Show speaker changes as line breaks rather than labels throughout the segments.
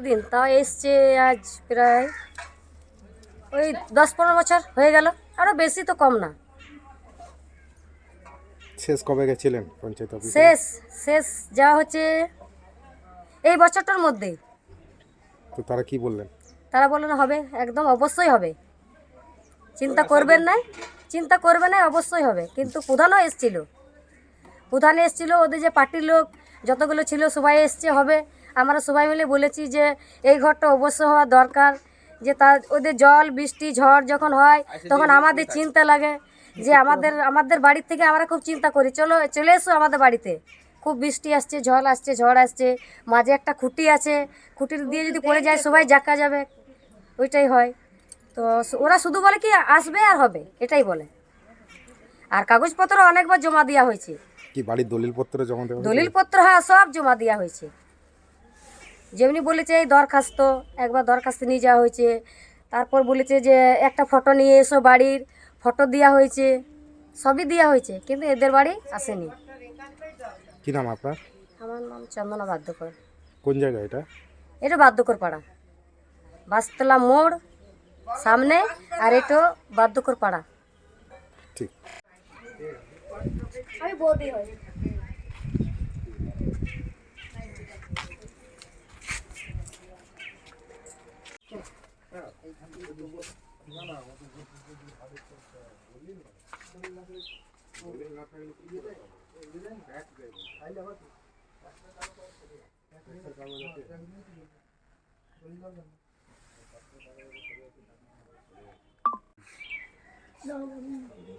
কতদিন তাও এসছে আজ প্রায় ওই দশ পনেরো বছর হয়ে গেল আরও বেশি তো কম না।
শেষ কবে গেছিলেন পঞ্চায়েত অফিসে?
শেষ শেষ যাওয়া হচ্ছে এই বছরটার মধ্যেই
তো তারা কি বললেন?
তারা বললেন হবে একদম অবশ্যই হবে। চিন্তা করবেন না চিন্তা করবেন না অবশ্যই হবে। কিন্তু প্রধানও এসছিল। প্রধান এসছিল ওদের যে পার্টির লোক যতগুলো ছিল সবাই এসছে হবে। আমরা সবাই মিলে বলেছি যে এই ঘরটা অবশ্য হওয়া দরকার যে তার ওদের জল বৃষ্টি ঝড় যখন হয় তখন আমাদের চিন্তা লাগে যে আমাদের আমাদের বাড়ির থেকে আমরা খুব চিন্তা করি। চলো চলে এসো আমাদের বাড়িতে। খুব বৃষ্টি আসছে ঝড় আসছে ঝড় আসছে মাঝে একটা খুঁটি আছে খুঁটির দিয়ে যদি পড়ে যায় সবাই জাকা যাবে। ওইটাই হয়। তো ওরা শুধু বলে কি আসবে আর হবে এটাই বলে। আর কাগজপত্র অনেকবার জমা দেওয়া হয়েছে।
কি বাড়ির দলিলপত্র জমা দেওয়া হয়েছে?
দলিলপত্র হ্যাঁ সব জমা দেওয়া হয়েছে। যেমনি বলেছে এই দরখাস্ত একবার দরখাস্ত নিয়ে যাওয়া হয়েছে। তারপর বলেছে যে একটা ফটো নিয়ে এসো বাড়ির ফটো দেওয়া হয়েছে সবই দেওয়া হয়েছে কিন্তু এদের বাড়ি আসেনি।
কি নাম আপনার?
আমার নাম চন্দনা বাদ্যকর।
কোন জায়গা এটা?
এটা বাদ্যকর পাড়া বাসতলা মোড় সামনে আর এটা বাদ্যকর পাড়া
ঠিক।
আমি বৌদি হই।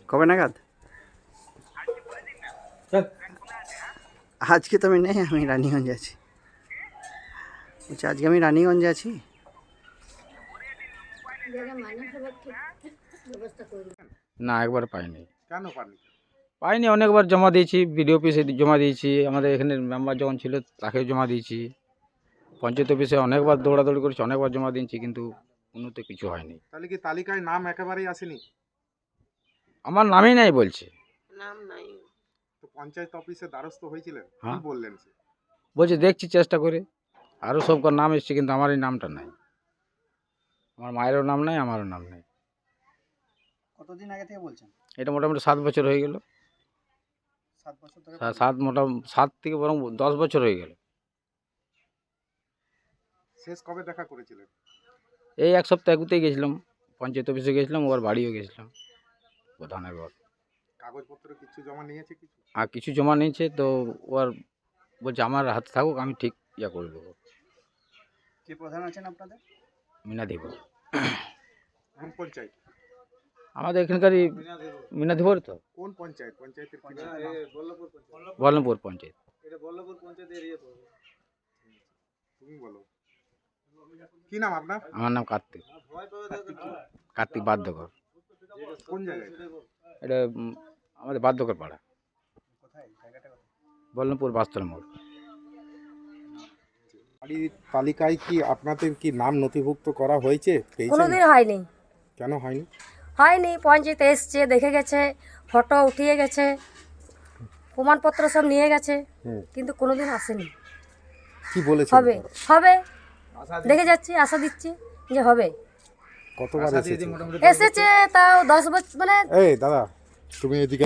কবে নাগাদ? আজকে তো আমি নেই আমি রানীগঞ্জে আছি। বলছি আজকে আমি রানীগঞ্জে আছি?
না একবার পাইনি।
কেন পাননি?
পাইনি অনেকবার জমা দিয়েছি বিডিও অফিসে জমা দিয়েছি আমাদের এখানে মেম্বার যখন ছিল তাকেও জমা দিয়েছি। পঞ্চায়েত অফিসে অনেকবার দৌড়াদৌড়ি করেছি অনেকবার জমা দিয়েছি কিন্তু উন্নত কিছু হয়নি।
তাহলে কি তালিকায় নাম একেবারেই আসেনি?
আমার নামই নাই বলছে।
তো পঞ্চায়েত অফিসে দ্বারস্থ হয়েছিলেন? কি
হ্যাঁ।
বললেন সে?
বলছে দেখছি চেষ্টা করে। আরও সবকার নাম এসছে কিন্তু আমার এই নামটা নাই। আমার মায়েরও নাম নাই আমারও নাম নেই।
কতদিন আগে থেকে বলছেন?
এটা মোটামুটি সাত বছর হয়ে গেল।
সাত বছর ধরে
সাত মোটা সাত থেকে বরং দশ বছর হয়ে গেল।
শেষ কবে দেখা করেছিলেন?
এই এক সপ্তাহ এগুতেই গেছিলাম পঞ্চায়েত অফিসে গেছিলাম ওর বাড়িও গেছিলাম প্রধানের ঘর।
কাগজপত্র কিছু জমা নিয়েছে কিছু?
আর কিছু জমা নিয়েছে তো ওর বলছে আমার হাতে থাকুক আমি ঠিক ইয়া করে দেবো।
কে প্রধান আছেন আপনাদের?
মিনা দেব।
কোন পঞ্চায়েত।
আমাদের এখানকারই মিনা দেবর তো।
কোন পঞ্চায়েত? পঞ্চায়েতের কি নাম?
বল্লমপুর পঞ্চায়েত।
তুমি বলো। কি নাম আপনার?
আমার নাম কার্তিক। কার্তিক বাদ্যকর
কোন জায়গায়?
এটা আমাদের বাদ্যকর পাড়া বল্লমপুর বাস্তল মোড়
তালিকায় কি আপনাদের কি নাম নথিভুক্ত করা হয়েছে?
কোনোদিন হয়নি।
কেন হয়নি?
হয়নি পঞ্জিত এসছে দেখে গেছে ফটো উঠিয়ে গেছে প্রমাণপত্র সব নিয়ে গেছে। কিন্তু কোনোদিন আসেনি।
কি বলেছে?
হবে হবে। দেখে যাচ্ছি আশা দিচ্ছি যে হবে।
কতবার এসেছে?
এসেছে তাও দশ বছর মানে
এই দাদা তুমি এদিকে